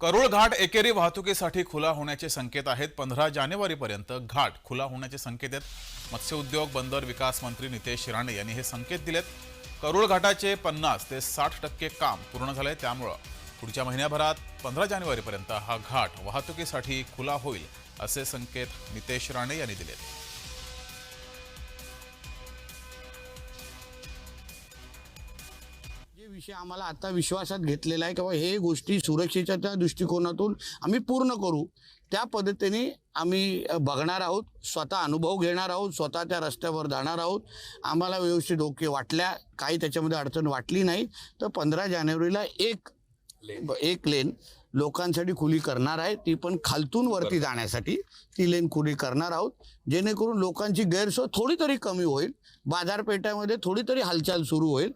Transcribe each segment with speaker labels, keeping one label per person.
Speaker 1: करुळ घाट एकेरी वाहतुकीसाठी खुला होण्याचे संकेत आहेत. पंधरा जानेवारीपर्यंत घाट खुला होण्याचे संकेत आहेत. मत्स्य उद्योग बंदर विकास मंत्री नितेश राणे यांनी हे संकेत दिलेत. करुळ घाटाचे पन्नास ते साठ टक्के काम पूर्ण झालंय. त्यामुळं पुढच्या महिन्याभरात पंधरा जानेवारीपर्यंत हा घाट वाहतुकीसाठी खुला होईल असे संकेत नितेश राणे यांनी दिलेत.
Speaker 2: विषय आम्हाला आता विश्वासात घेतलेला आहे किंवा हे गोष्टी सुरक्षेच्या दृष्टिकोनातून आम्ही पूर्ण करू. त्या पद्धतीने आम्ही बघणार आहोत स्वतः अनुभव घेणार आहोत स्वतः त्या रस्त्यावर जाणार आहोत. आम्हाला व्यवस्थित ओके वाटल्या काही त्याच्यामध्ये अडचण वाटली नाही. तर पंधरा जानेवारीला एक एक लेन लोकांसाठी खुली करणार आहे. ती पण खालतून वरती जाण्यासाठी ती लेन खुली करणार आहोत. जेणेकरून लोकांची गैरसोय थोडी तरी कमी होईल. बाजारपेठामध्ये थोडी तरी हालचाल सुरू होईल.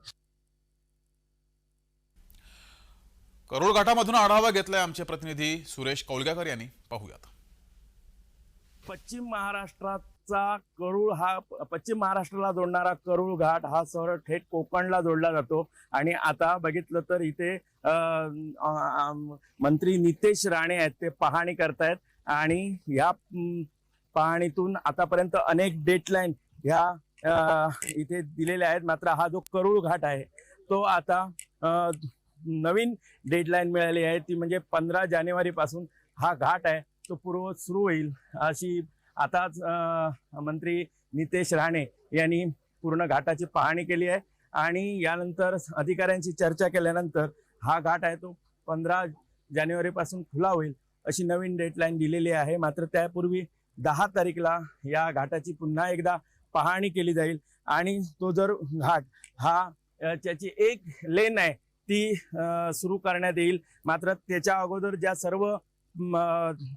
Speaker 1: करोळघाटामधून आढावा घेतलाय आमचे प्रतिनिधी सुरेश कौलगाकर यांनी. पाहूयात.
Speaker 3: पश्चिम महाराष्ट्राचा करूळ हा पश्चिम महाराष्ट्राला जोडणारा करूळ घाट हा सर थेट कोकणला जोडला जातो. आणि आता बघितलं तर इथे मंत्री नितेश राणे आहेत ते पाहणी करतायत. आणि या पाहणीतून आतापर्यंत अनेक डेटलाईन ह्या इथे दिलेल्या आहेत. मात्र हा जो करूळ घाट आहे तो आता नवीन डेडलाईन मिळाली आहे. ती म्हणजे पंधरा जानेवारीपासून हा घाट आहे. तो पूर्ववत सुरू होईल अशी आताच मंत्री नितेश राणे यांनी पूर्ण घाटाची पाहणी केली आहे. आणि यानंतर अधिकाऱ्यांची चर्चा केल्यानंतर हा घाट आहे तो पंधरा जानेवारीपासून खुला होईल अशी नवीन डेडलाईन दिलेली आहे. मात्र त्यापूर्वी दहा तारीखला या घाटाची पुन्हा एकदा पाहणी केली जाईल. आणि तो जर घाट हा त्याची एक लेन आहे ती सुरू करण्यात येईल. मात्र त्याच्या अगोदर ज्या सर्व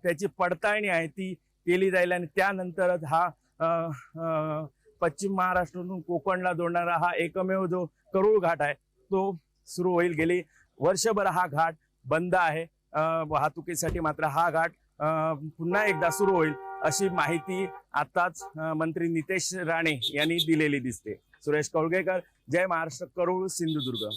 Speaker 3: त्याची पडताळणी आहे ती केली जाईल आणि त्यानंतरच हा पश्चिम महाराष्ट्रातून कोकणला जोडणारा हा एकमेव जो करूळ घाट आहे तो सुरू होईल. गेली वर्षभर हा घाट बंद आहे. वाहतुकीसाठी मात्र हा घाट पुन्हा एकदा सुरू होईल अशी माहिती आताच मंत्री नितेश राणे यांनी दिलेली दिसते. सुरेश कौळगेकर जय महाराष्ट्र करूळ सिंधुदुर्ग.